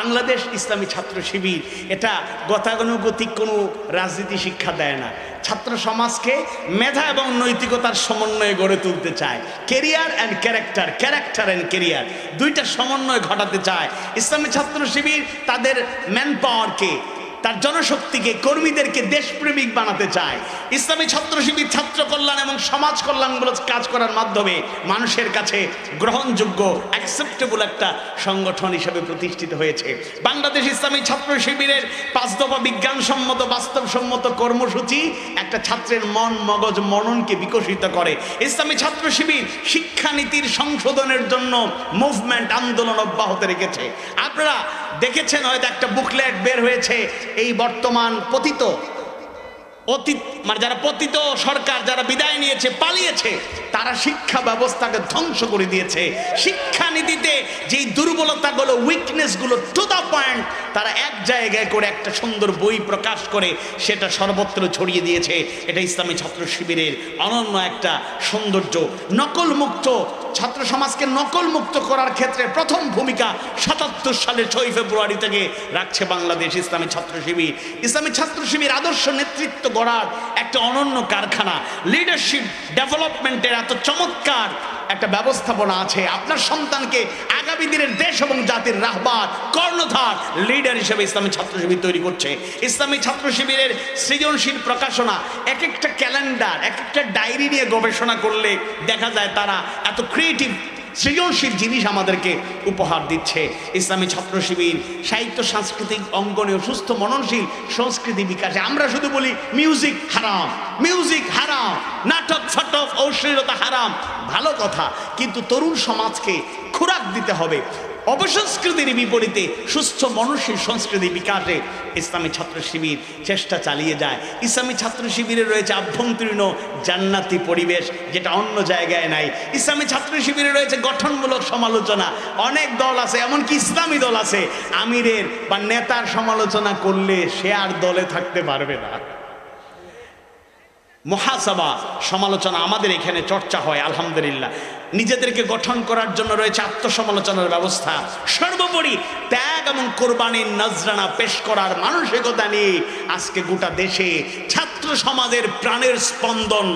বাংলাদেশ ইসলামী ছাত্র শিবির, এটা গতানুগতিক কোনো রাজনীতি শিক্ষা দেয় না। ছাত্র সমাজকে মেধা এবং নৈতিকতার সমন্বয়ে গড়ে তুলতে চায়। Career and character character and career দুইটা সমন্বয় ঘটাতে চায়। ইসলামী ছাত্র শিবির তাদের ম্যান পাওয়ারকে তার জনশক্তিকে, কর্মীদেরকে দেশপ্রেমিক বানাতে চায়। ইসলামী ছাত্র শিবির ছাত্র কল্যাণ এবং সমাজ কল্যাণমূলক কাজ করার মাধ্যমে মানুষের কাছে গ্রহণযোগ্য অ্যাকসেপ্টেবল একটা সংগঠন হিসেবে প্রতিষ্ঠিত হয়েছে। বাংলাদেশ ইসলামী ছাত্র শিবিরের পাঁচ দফা বিজ্ঞানসম্মত, বাস্তবসম্মত কর্মসূচি একটা ছাত্রের মন, মগজ, মননকে বিকশিত করে। ইসলামী ছাত্র শিবির শিক্ষানীতির সংশোধনের জন্য মুভমেন্ট আন্দোলন অব্যাহত রেখেছে। আপনারা দেখেছেন হয়তো একটা বুকলেট বের হয়েছে, এই বর্তমান পতিত অতীত মানে যারা পতিত সরকার, যারা বিদায় নিয়েছে, পালিয়েছে, তারা শিক্ষা ব্যবস্থাকে ধ্বংস করে দিয়েছে। শিক্ষানীতিতে যেই দুর্বলতাগুলো উইকনেসগুলো টু দ্য পয়েন্ট তারা এক জায়গায় করে একটা সুন্দর বই প্রকাশ করে, সেটা সর্বত্র ছড়িয়ে দিয়েছে। এটা ইসলামী ছাত্র শিবিরের অনন্য একটা সৌন্দর্য নকল মুক্ত ছাত্র সমাজকে নকল মুক্ত করার ক্ষেত্রে প্রথম ভূমিকা সাতাত্তর সালের ছয় ফেব্রুয়ারি থেকে রাখছে বাংলাদেশ ইসলামী ছাত্র শিবির। ইসলামী ছাত্র শিবির আদর্শ নেতৃত্ব গড়ার একটা অনন্য কারখানা। লিডারশিপ ডেভেলপমেন্টের এত চমৎকার একটা ব্যবস্থাপনা আছে। আপনার সন্তানকে আগামী দিনের দেশ এবং জাতির রাহবার কর্ণধার লিডার হিসেবে ইসলামী ছাত্র শিবির তৈরি করছে। ইসলামী ছাত্র শিবিরের সৃজনশীল প্রকাশনা এক একটা ক্যালেন্ডার এক একটা ডায়েরি নিয়ে গবেষণা করলে দেখা যায় তারা ক্রিয়েটিভ সৃজনশীল জিনিস আমাদেরকে উপহার দিচ্ছে। ইসলামী ছাত্র শিবির সাহিত্য, সাংস্কৃতিক অঙ্গনে সুস্থ, মননশীল সংস্কৃতি বিকাশে। আমরা শুধু বলি মিউজিক হারাম মিউজিক হারাম, নাটক ছটক অশ্লীলতা হারাম। ভালো কথা, কিন্তু তরুণ সমাজকে খোরাক দিতে হবে। অপসংস্কৃতির বিপরীতে সুস্থ মননশীল সংস্কৃতি বিকাশে ইসলামী ছাত্র শিবির চেষ্টা চালিয়ে যায়। ইসলামী ছাত্র শিবিরে রয়েছে আভ্যন্তরীণ জান্নাতি পরিবেশ যেটা অন্য জায়গায় নাই। ইসলামী ছাত্র শিবিরে রয়েছে গঠনমূলক সমালোচনা। অনেক দল আছে, এমনকি ইসলামী দল আছে। আমিরের বা নেতার সমালোচনা করলে সে আর দলে থাকতে পারবে না। মহাসভা, সমালোচনা আমাদের এখানে চর্চা হয়, আলহামদুলিল্লাহ। নিজেদেরকে গঠন করার জন্য রয়েছে আত্মসমালোচনার ব্যবস্থা। সর্বোপরি ত্যাগ এবং কোরবানির নজরানা পেশ করার মানসিকতা নিয়ে আজকে গোটা দেশে ছাত্র সমাজের প্রাণের স্পন্দন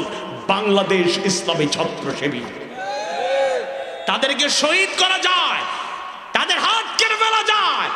বাংলাদেশ ইসলামী ছাত্র শিবির তাদেরকে শহীদ করা যায়, তাদের হাত কেটে ফেলা যায়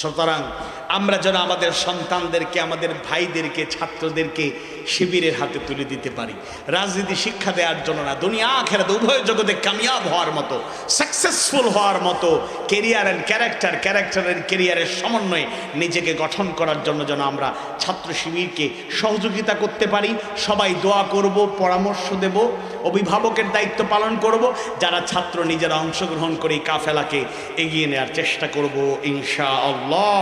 সুতরাং আমরা যেন আমাদের সন্তানদেরকে, আমাদের ভাইদেরকে, ছাত্রদেরকে শিবিরের হাতে তুলে দিতে পারি। রাজনীতি শিক্ষা দেওয়ার জন্য না, দুনিয়া আখেরাতে উভয় জগতে কামিয়াব হওয়ার মতো সাকসেসফুল হওয়ার মতো career and character character and কেরিয়ারের সমন্বয়ে নিজেকে গঠন করার জন্য যেন আমরা ছাত্র শিবিরকে সহযোগিতা করতে পারি। সবাই দোয়া করব, পরামর্শ দেব, অভিভাবকের দায়িত্ব পালন করব, যারা ছাত্র নিজেরা অংশগ্রহণ করে কাফেলাকে এগিয়ে নেওয়ার চেষ্টা করব ইনশা আল্লাহ